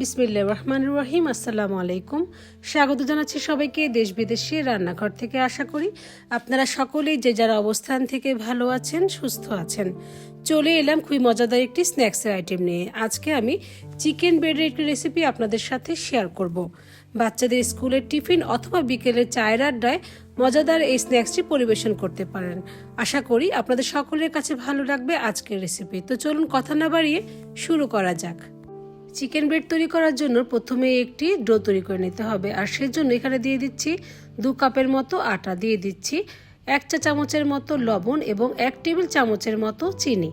বিসমিল্লা রহমান রহিম, আসসালামু আলাইকুম। স্বাগত জানাচ্ছি সবাইকে দেশ বিদেশে রান্নাঘর থেকে আশা করি আপনারা সকলেই যে যারা অবস্থান থেকে ভালো আছেন, সুস্থ আছেন। চলে এলাম খুবই মজাদার একটি স্ন্যাক্সের আইটেম নিয়ে। আজকে আমি চিকেন ব্রেডের একটি রেসিপি আপনাদের সাথে শেয়ার করব। বাচ্চাদের স্কুলের টিফিন অথবা বিকেলের চায়ের আড্ডায় মজাদার এই স্ন্যাক্সটি পরিবেশন করতে পারেন। আশা করি আপনাদের সকলের কাছে ভালো লাগবে আজকের রেসিপি তো চলুন কথা না বাড়িয়ে শুরু করা যাক। চিকেন ব্রেড তৈরি করার জন্য প্রথমে একটি ডো তৈরি করে নিতে হবে। আর সেজন্য এখানে দিয়ে দিচ্ছি দু কাপের মতো আটা। দিয়ে দিচ্ছি এক চা চামচের মতো লবণ এবং এক টেবিল চামচের মতো চিনি।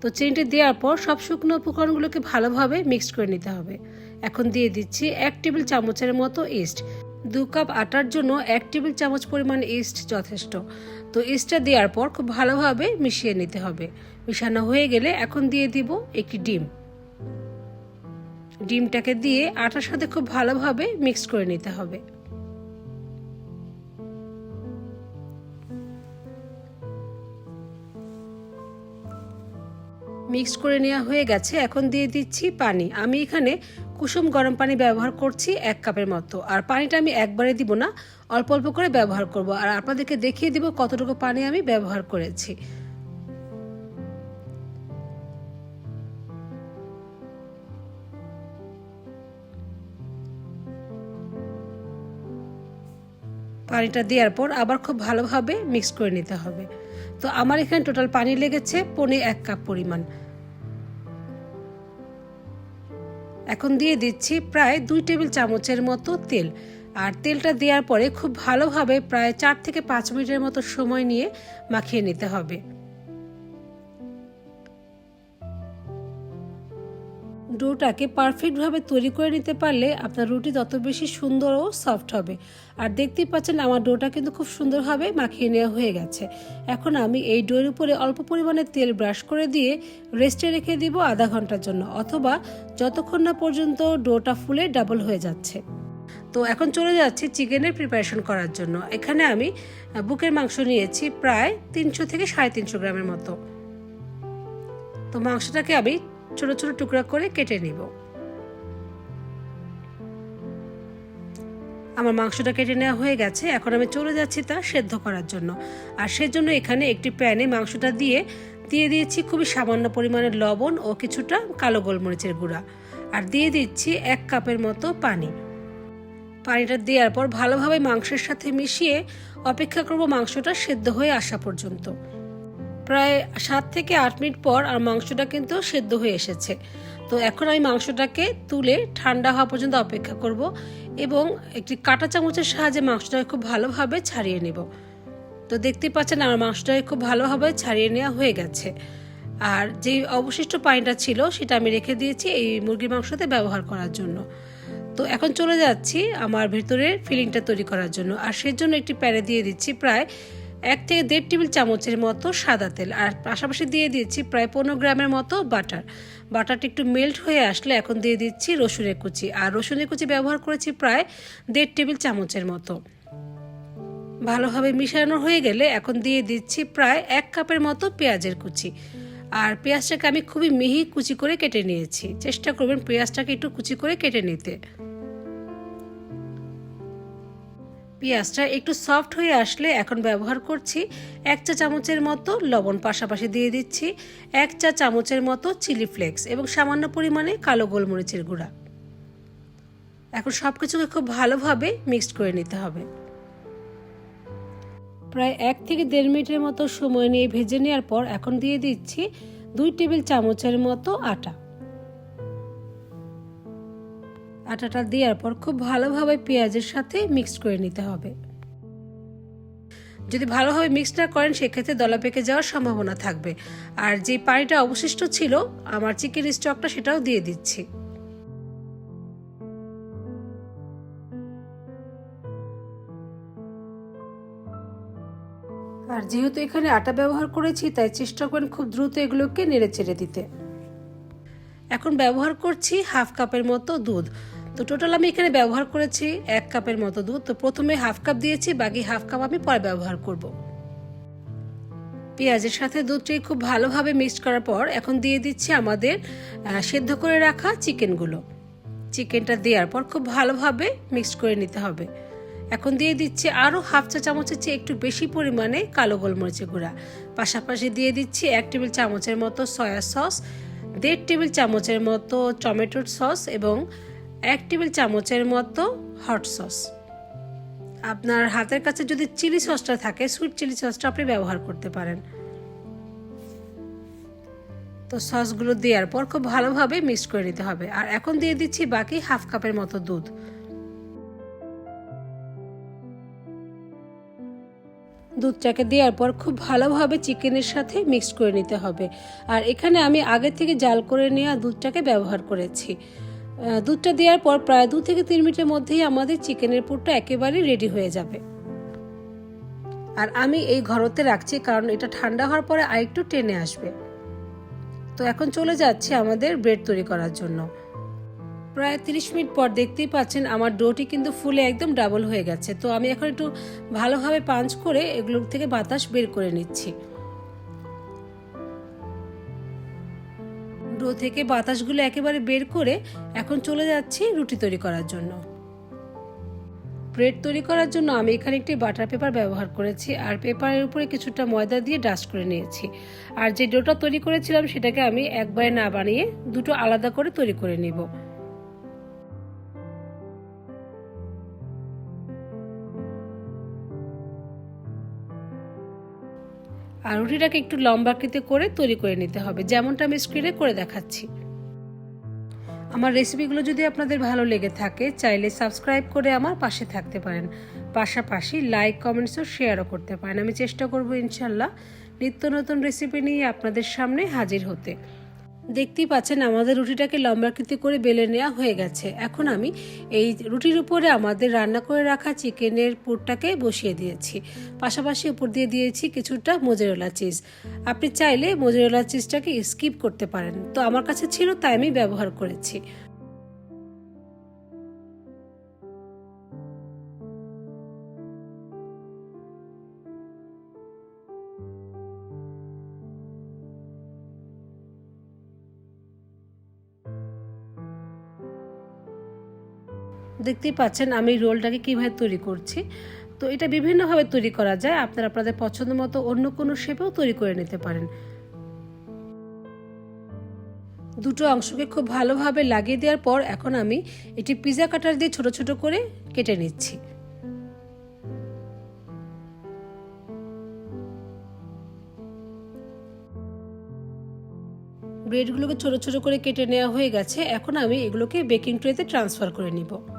তো চিনিটা দেওয়ার পর সব শুকনো উপকরণগুলোকে ভালোভাবে মিক্স করে নিতে হবে। এখন দিয়ে দিচ্ছি এক টেবিল চামচের মতো ইস্ট। দু কাপ আটার জন্য এক টেবিল চামচ পরিমাণ ইস্ট যথেষ্ট। তো ইস্টটা দেওয়ার পর খুব ভালোভাবে মিশিয়ে নিতে হবে। মিশানো হয়ে গেলে এখন দিয়ে দিব একটি ডিম। ডিমটাকে দিয়ে আটার সাথে খুব ভালোভাবে মিক্স করে নিতে হবে। মিক্স করে নেওয়া হয়ে গেছে, এখন দিয়ে দিচ্ছি পানি। আমি এখানে কুসুম গরম পানি ব্যবহার করছি এক কাপের মতো। আর পানিটা আমি একবারে দিব না, অল্প অল্প করে ব্যবহার করব। আর আপনাদেরকে দেখিয়ে দিব কতটুকু পানি আমি ব্যবহার করেছি। পানিটা দেওয়ার পর আবার খুব ভালোভাবে মিক্স করে নিতে হবে। তো আমার এখানে টোটাল পানি লেগেছে পনে এক কাপ পরিমাণ। এখন দিয়ে দিচ্ছি প্রায় দুই টেবিল চামচের মতো তেল। আর তেলটা দেওয়ার পরে খুব ভালোভাবে প্রায় চার থেকে পাঁচ মিনিটের মতো সময় নিয়ে মাখিয়ে নিতে হবে। ডোটাকে পারফেক্টভাবে তৈরি করে নিতে পারলে আপনার রুটি তত বেশি সুন্দর ও সফট হবে। আর দেখতেই পাচ্ছেন আমার ডোটা কিন্তু খুব সুন্দরভাবে মাখিয়ে নেওয়া হয়ে গেছে। এখন আমি এই ডোয়ের উপরে অল্প পরিমাণে তেল ব্রাশ করে দিয়ে রেস্টে রেখে দিব আধা ঘণ্টার জন্য, অথবা যতক্ষণ না পর্যন্ত ডোটা ফুলে ডাবল হয়ে যাচ্ছে। তো এখন চলে যাচ্ছি চিকেনের প্রিপারেশন করার জন্য। এখানে আমি বুকের মাংস নিয়েছি প্রায় তিনশো থেকে সাড়ে তিনশো গ্রামের মতো। তো মাংসটাকে আমি ছোট ছোট টুকরা করে কেটে নিব। আমার মাংসটা কেটে নেওয়া হয়ে গেছে, এখন আমি চলে যাচ্ছি তা সেদ্ধ করার জন্য। আর সেজন্য এখানে একটি প্যানে মাংসটা দিয়ে দিয়ে দিয়েছি খুবই সামান্য পরিমাণের লবণ ও কিছুটা কালো গোলমরিচের গুঁড়া। আর দিয়ে দিচ্ছি এক কাপের মতো পানি। পানিটা দেওয়ার পর ভালোভাবে মাংসের সাথে মিশিয়ে অপেক্ষা করব মাংসটা সেদ্ধ হয়ে আসা পর্যন্ত। প্রায় সাত থেকে আট মিনিট পর আর মাংসটা কিন্তু সেদ্ধ হয়ে এসেছে। তো এখন আমি মাংসটাকে তুলে ঠান্ডা হওয়া পর্যন্ত অপেক্ষা করব এবং একটি কাঁটা চামচের সাহায্যে মাংসটাকে খুব ভালোভাবে ছাড়িয়ে নেব। তো দেখতে পাচ্ছেন আমার মাংসটাকে খুব ভালোভাবে ছাড়িয়ে নেওয়া হয়ে গেছে। আর যে অবশিষ্ট পানিটা ছিল সেটা আমি রেখে দিয়েছি এই মুরগির মাংসতে ব্যবহার করার জন্য। তো এখন চলে যাচ্ছি আমার ভেতরের ফিলিংটা তৈরি করার জন্য। আর সেজন্য একটি প্যানে দিয়ে দিচ্ছি প্রায় এক থেকে দেড় টেবিল চামচের মতো সাদা তেল, আর পাশাপাশি দিয়ে দিচ্ছি প্রায় পনেরো গ্রামের মতো বাটার। বাটারটা একটু মেল্ট হয়ে আসলে এখন দিয়ে দিচ্ছি রসুনের কুচি, আর রসুনের কুচি ব্যবহার করেছি প্রায় দেড় টেবিল চামচের মতো। ভালোভাবে মিশানো হয়ে গেলে এখন দিয়ে দিচ্ছি প্রায় এক কাপের মতো পেঁয়াজের কুচি। আর পেঁয়াজটাকে আমি খুবই মিহি কুচি করে কেটে নিয়েছি। চেষ্টা করবেন পেঁয়াজটাকে একটু কুচি করে কেটে নিতে। পেঁয়াজটা একটু সফট হয়ে আসলে এখন ব্যবহার করছি এক চা চামচের মতো লবণ পাশাপাশি দিয়ে দিচ্ছি এক চা চামচের মতো চিলি ফ্লেক্স এবং সামান্য পরিমাণে কালো গোলমরিচের গুঁড়া। এখন সব কিছুকে খুব ভালোভাবে মিক্সড করে নিতে হবে। প্রায় এক থেকে দেড় মিনিটের মতো সময় নিয়ে ভেজে নেওয়ার পর এখন দিয়ে দিচ্ছি দুই টেবিল চামচের মতো আটা। আটাটা দেওয়ার পর খুব ভালোভাবে পেঁয়াজের সাথে মিক্সড করে নিতে হবে। যদি ভালোভাবে মিক্স না করেন, সেক্ষেত্রে দলা পেকে যাওয়ার সম্ভাবনা থাকবে। আর যে পানিটা অবশিষ্ট ছিল, আমার চিকেন স্টকটা সেটাও দিয়ে দিচ্ছি। আর যেহেতু এখানে আটা ব্যবহার করেছি, তাই চেষ্টা করেন খুব দ্রুত এগুলোকে নেড়ে চেড়ে দিতে। এখন ব্যবহার করছি হাফ কাপের মতো দুধ। তো টোটাল আমি এখানে ব্যবহার করেছি এক কাপের মতো দুধ। তো প্রথমে হাফ কাপ দিয়েছি, বাকি হাফ কাপ আমি পরে ব্যবহার করব। পেঁয়াজের সাথে দুধটি খুব ভালোভাবে মিক্সড করার পর এখন দিয়ে দিচ্ছি আমাদের সেদ্ধ করে রাখা চিকেনগুলো। চিকেনটা দেওয়ার পর খুব ভালোভাবে মিক্সড করে নিতে হবে। এখন দিয়ে দিচ্ছি আরও হাফ চা চামচের চেয়ে একটু বেশি পরিমাণে কালো গোলমরিচের গুঁড়া। পাশাপাশি দিয়ে দিচ্ছি এক টেবিল চামচের মতো সয়া সস দেড় টেবিল চামচের মতো টমেটোর সস এবং এক টেবিল চামচের মতো হট সস আপনার হাতের কাছে যদি চিলি সসটা থাকে সুইট চিলি সসটা আপনি ব্যবহার করতে পারেন। তো সসগুলো দেওয়ার পর খুব ভালোভাবে মিক্স করে নিতে হবে। আর এখন দিয়ে দিচ্ছি বাকি হাফ কাপের মতো দুধ। দুধটাকে দেওয়ার পর খুব ভালোভাবে চিকেনের সাথে মিক্স করে নিতে হবে। আর এখানে আমি আগে থেকে জাল করে নেওয়া দুধটাকে ব্যবহার করেছি। দুধটা দেওয়ার পর প্রায় দু থেকে তিন মিনিটের মধ্যেই আমাদের চিকেনের পুরটা একেবারে রেডি হয়ে যাবে। আর আমি এই ঘরতে রাখছি কারণ এটা ঠান্ডা হওয়ার পরে আরেকটু টেনে আসবে। তো এখন চলে যাচ্ছে আমাদের ব্রেড তৈরি করার জন্য। প্রায় তিরিশ মিনিট পর দেখতেই পাচ্ছেন আমার ডোটি কিন্তু ফুলে একদম ডাবল হয়ে গেছে। তো আমি এখন একটু ভালোভাবে পাঞ্চ করে এগুলোর থেকে বাতাস বের করে নিচ্ছি। ডো থেকে বাতাসগুলো একেবারে বের করে এখন চলে যাচ্ছি রুটি তৈরি করার জন্য। ব্রেড তৈরি করার জন্য আমি এখানে একটি বাটার পেপার ব্যবহার করেছি আর পেপারের উপরে কিছুটা ময়দা দিয়ে ডাস্ট করে নিয়েছি। আর যে ডোটা তৈরি করেছিলাম সেটাকে আমি একবারে না বানিয়ে দুটো আলাদা করে তৈরি করে নিব। আর রুটিটাকে একটু লম্বাকৃতি করে তৈরি করে নিতে হবে। যেমনটা আমি স্ক্রিনে করে দেখাচ্ছি। আমার রেসিপিগুলো যদি আপনাদের ভালো লেগে থাকে, চাইলে সাবস্ক্রাইব করে আমার পাশে থাকতে পারেন। পাশাপাশি লাইক কমেন্টসও শেয়ারও করতে পারেন। আমি চেষ্টা করব ইনশাল্লাহ নিত্য নতুন রেসিপি নিয়ে আপনাদের সামনে হাজির হতে। দেখতেই পাচ্ছেন আমাদের রুটিটাকে লম্বাকৃতি করে বেলে নেওয়া হয়ে গেছে। এখন আমি এই রুটির উপরে আমাদের রান্না করে রাখা চিকেনের পুরটাকে বসিয়ে দিয়েছি। পাশাপাশি উপর দিয়ে দিয়েছি কিছুটা মোজারেলা চিজ। আপনি চাইলে মোজারেলা চিজটাকে স্কিপ করতে পারেন। তো আমার কাছে ছিল, তাই আমি ব্যবহার করেছি। দেখতেই পাচ্ছেন আমি রোলটাকে কীভাবে তৈরি করছি। তো এটা বিভিন্নভাবে তৈরি করা যায়। আপনারা আপনাদের পছন্দ মতো অন্য কোনো শেপেও তৈরি করে নিতে পারেন। দুটো অংশকে খুব ভালোভাবে লাগিয়ে দেওয়ার পর এখন আমি এটি পিজা কাটার দিয়ে ছোট ছোট করে কেটে নিচ্ছি। ব্রেডগুলোকে ছোট ছোট করে কেটে নেওয়া হয়ে গেছে। এখন আমি এগুলোকে বেকিং ট্রেতে ট্রান্সফার করে নিব।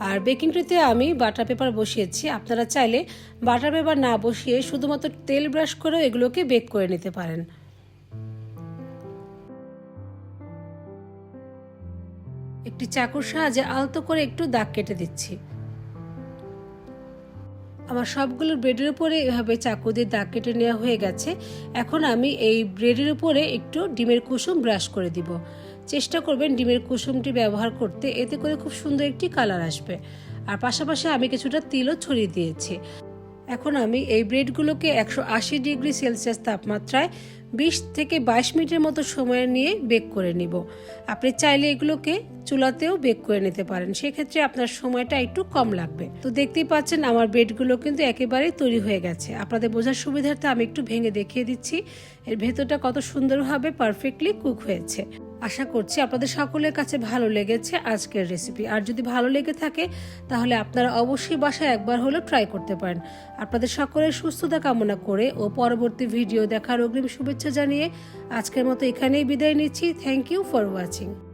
আর বেকিং ট্রেতে আমি বাটার পেপার বসিয়েছি। আপনারা চাইলে বাটার পেপার না বসিয়ে শুধুমাত্র তেল ব্রাশ করেও এগুলোকে বেক করে নিতে পারেন। একটি চাকুর সাহায্যে আলতো করে একটু দাগ কেটে দিচ্ছি। আমার সবগুলো ব্রেডের উপরে এভাবে চাকু দিয়ে দাগ কেটে নেওয়া হয়ে গেছে। এখন আমি এই ব্রেডের উপরে একটু ডিমের কুসুম ব্রাশ করে দিব। চেষ্টা করবেন ডিমের কুসুমটি ব্যবহার করতে। এতে করে খুব সুন্দর একটি কালার আসবে। আর পাশাপাশি আমি কিছুটা তিলও ছড়িয়ে দিয়েছি। এখন আমি এই ব্রেডগুলোকে একশো আশি ডিগ্রি সেলসিয়াস তাপমাত্রায় বিশ থেকে বাইশ মিনিটের মতো সময় নিয়ে বেক করে নিব। আপনি চাইলে এগুলোকে চুলাতেও বেক করে নিতে পারেন। সেক্ষেত্রে আপনার সময়টা একটু কম লাগবে। তো দেখতেই পাচ্ছেন আমার ব্রেডগুলো কিন্তু একেবারেই তৈরি হয়ে গেছে। আপনাদের বোঝার সুবিধার্থে আমি একটু ভেঙে দেখিয়ে দিচ্ছি। এর ভেতরটা কত সুন্দরভাবে পারফেক্টলি কুক হয়েছে। আশা করছি আপনাদের সকলের কাছে ভালো লেগেছে আজকের রেসিপি আর যদি ভালো লেগে থাকে, তাহলে আপনারা অবশ্যই বাসায় একবার হলেও ট্রাই করতে পারেন। আপনাদের সকলের সুস্থতা কামনা করে ও পরবর্তী ভিডিও দেখার অগ্রিম শুভেচ্ছা জানিয়ে আজকের মতো এখানেই বিদায় নিচ্ছি। Thank you for watching